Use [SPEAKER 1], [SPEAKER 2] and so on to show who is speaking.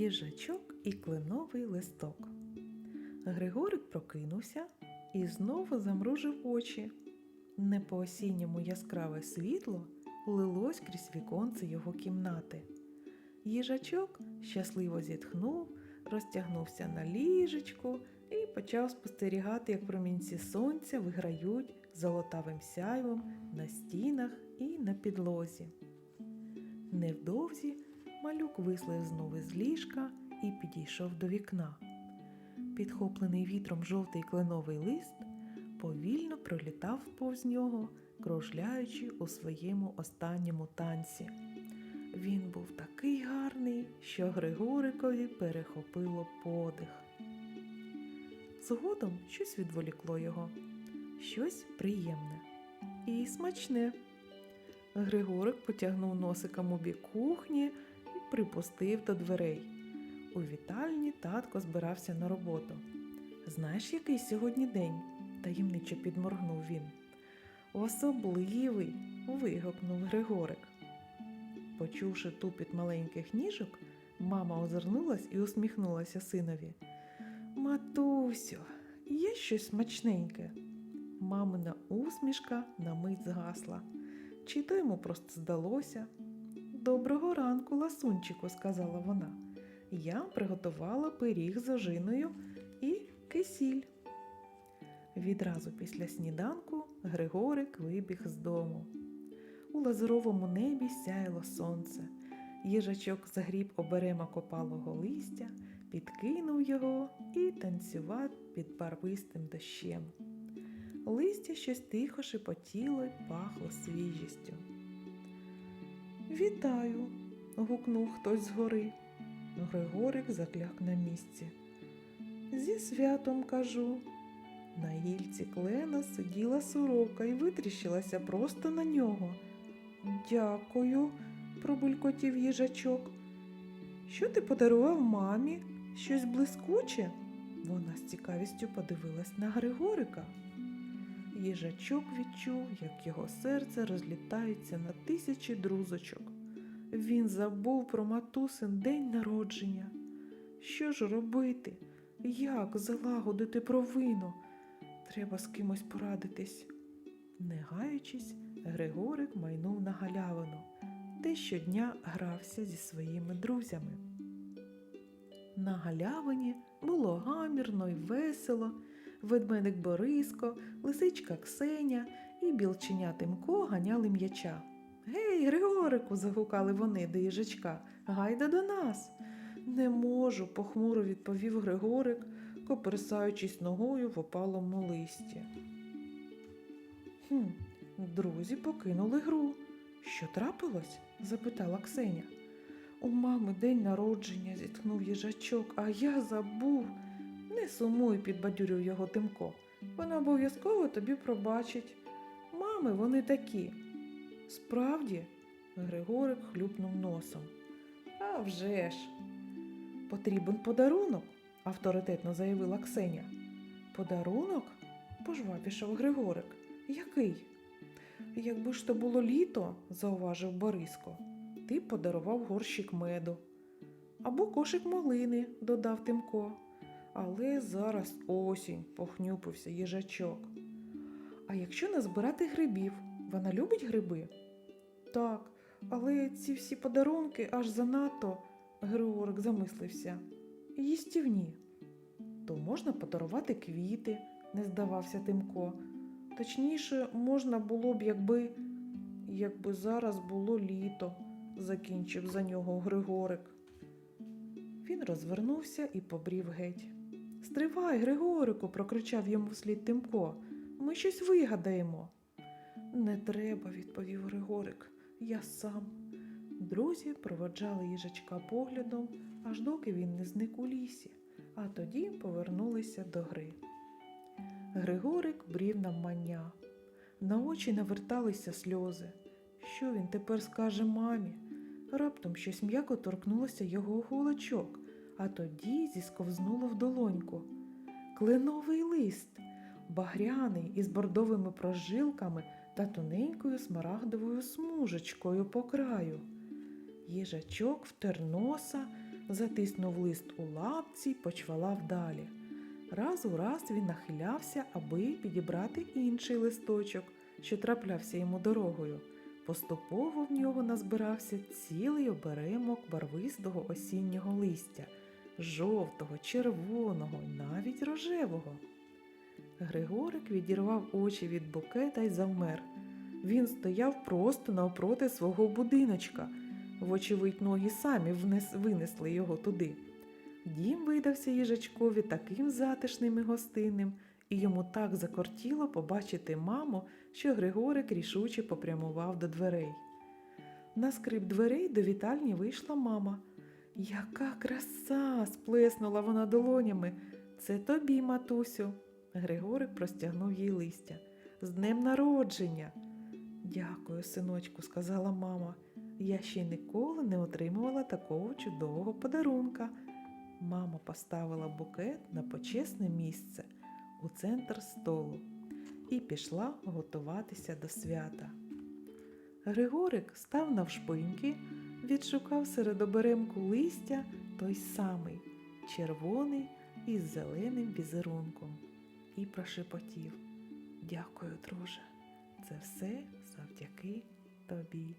[SPEAKER 1] їжачок і кленовий листок. Григорик прокинувся і знову замружив очі. Не по осінньому яскраве світло лилось крізь віконце його кімнати. Їжачок щасливо зітхнув, розтягнувся на ліжечку і почав спостерігати, як промінці сонця виграють золотавим сяйвом на стінах і на підлозі. Невдовзі малюк вислив знову з ліжка і підійшов до вікна. Підхоплений вітром жовтий кленовий лист повільно пролітав повз нього, кружляючи у своєму останньому танці. Він був такий гарний, що Григорикові перехопило подих. Згодом щось відволікло його, щось приємне і смачне. Григорик потягнув носиком у бік кухні припустив до дверей. У вітальні татко збирався на роботу. Знаєш, який сьогодні день? таємничо підморгнув він. Особливий. вигукнув Григорик. Почувши тупіт маленьких ніжок, мама озирнулась і усміхнулася синові. Матусю, є щось смачненьке. Мамина усмішка на мить згасла. Чи то йому просто здалося? Доброго ранку, ласунчику, сказала вона. Я приготувала пиріг з ожиною і кисіль. Відразу після сніданку Григорик вибіг з дому. У лазуровому небі сяяло сонце. Їжачок загріб оберема копалого листя, підкинув його і танцював під барвистим дощем. Листя щось тихо шепотіло й пахло свіжістю. Вітаю. гукнув хтось згори. Григорик закляк на місці. Зі святом кажу. На гільці клена сиділа сорока і витріщилася просто на нього. Дякую, пробулькотів їжачок. Що ти подарував мамі? Щось блискуче? Вона з цікавістю подивилась на Григорика. Їжачок відчув, як його серце розлітається на тисячі друзочок. Він забув про матусин день народження. Що ж робити? Як залагодити провину? Треба з кимось порадитись. Не гаючись, Григорик майнув на галявину, де щодня грався зі своїми друзями. На галявині було гамірно й весело. Ведмедик Бориско, лисичка Ксеня і білченя Тимко ганяли м'яча. Гей, Григорику, загукали вони до їжачка, гайда до нас. Не можу, похмуро відповів Григорик, коперсаючись ногою в опалому листі. Хм, друзі покинули гру. Що трапилось? запитала Ксеня. У мами день народження, зітхнув їжачок, а я забув. Не сумуй, підбадюрив його Тимко. Вона обов'язково тобі пробачить. Мами, вони такі. Справді, Григорик хлюпнув носом. «А вже ж!» Потрібен подарунок, авторитетно заявила Ксеня. Подарунок? пожвавішав Григорик. Який? Якби ж то було літо, зауважив Бориско, ти подарував горщик меду. Або кошик малини, додав Тимко. Але зараз осінь, похнюпився їжачок. А якщо назбирати грибів, вона любить гриби? Так, але ці всі подарунки аж занадто, Григорик замислився. Їстівні. То можна подарувати квіти, не здавався Тимко. Точніше, можна було б, якби, якби зараз було літо, закінчив за нього Григорик. Він розвернувся і побрів геть. Стривай, Григорику, прокричав йому вслід Тимко. Ми щось вигадаємо. Не треба, відповів Григорик. Я сам. Друзі проводжали їжачка поглядом, аж доки він не зник у лісі, а тоді повернулися до гри. Григорик брів навмання. На очі наверталися сльози. Що він тепер скаже мамі? Раптом щось м'яко торкнулося його голочок, а тоді зісковзнуло в долоньку. Кленовий лист, багряний із бордовими прожилками та тоненькою смарагдовою смужечкою по краю. Їжачок втер носа, затиснув лист у лапці й почвалав далі. Раз у раз він нахилявся, аби підібрати інший листочок, що траплявся йому дорогою. Поступово в нього назбирався цілий оберемок барвистого осіннього листя, жовтого, червоного навіть рожевого. Григорик відірвав очі від букета й завмер. Він стояв просто навпроти свого будиночка. Вочевидь, ноги самі внес, винесли його туди. Дім видався їжачкові таким затишним і гостинним, і йому так закортіло побачити маму, що Григорик рішуче попрямував до дверей. На скрип дверей до вітальні вийшла мама. Яка краса! сплеснула вона долонями. Це тобі, матусю. Григорик простягнув їй листя. З днем народження. Дякую, синочку, сказала мама. Я ще ніколи не отримувала такого чудового подарунка. Мама поставила букет на почесне місце у центр столу і пішла готуватися до свята. Григорик став навшпиньки, відшукав серед оберемку листя той самий червоний із зеленим візерунком і прошепотів Дякую, друже, це все завдяки тобі.